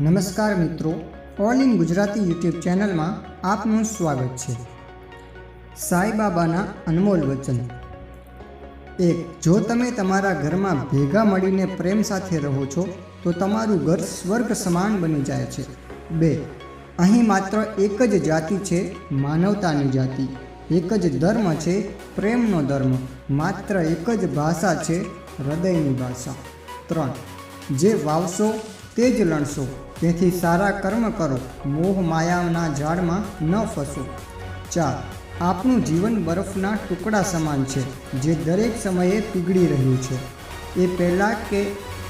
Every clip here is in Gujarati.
નમસ્કાર મિત્રો ઓલ ઇન ગુજરાતી યુટ્યુબ ચેનલમાં આપનું સ્વાગત છે. સાંઈબાબાના અનમોલ વચન. એક, જો તમે તમારા ઘરમાં ભેગા મળીને પ્રેમ સાથે રહો છો, તો તમારું ઘર સ્વર્ગ સમાન બની જાય છે. બે, અહીં માત્ર એક જ જાતિ છે, માનવતાની જાતિ. એક જ ધર્મ છે, પ્રેમનો ધર્મ. માત્ર એક જ ભાષા છે, હૃદયની ભાષા. ત્રણ, જે વાવશો તે જ લણશો. તેથી સારા કર્મ કરો. મોહ માયાના ઝાડમાં ન ફસો. ચાર. આપણું જીવન બરફના ટુકડા સમાન છે, જે દરેક સમયે પીગળી રહ્યું છે. એ પહેલાં કે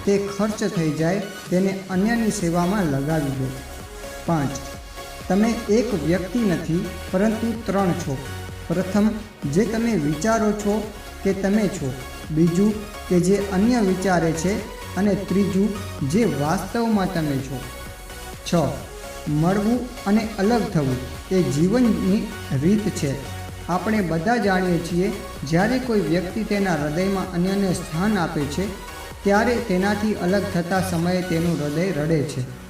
તે ખર્ચ થઈ જાય, તેને અન્યની સેવામાં લગાવી દો. પાંચ. તમે એક વ્યક્તિ નથી, પરંતુ ત્રણ છો. પ્રથમ, જે તમે વિચારો છો કે તમે છો. બીજું, કે જે અન્ય વિચારે છે અને ત્રીજું, જે વાસ્તવમાં તમે છો. છ. મળવું અને અલગ થવું, એ જીવનની રીત છે. આપણે બધા જાણીએ છીએ, જ્યારે કોઈ વ્યક્તિ તેના હૃદયમાં અન્યને સ્થાન આપે છે, ત્યારે તેનાથી અલગ થતા સમયે તેનું હૃદય રડે છે.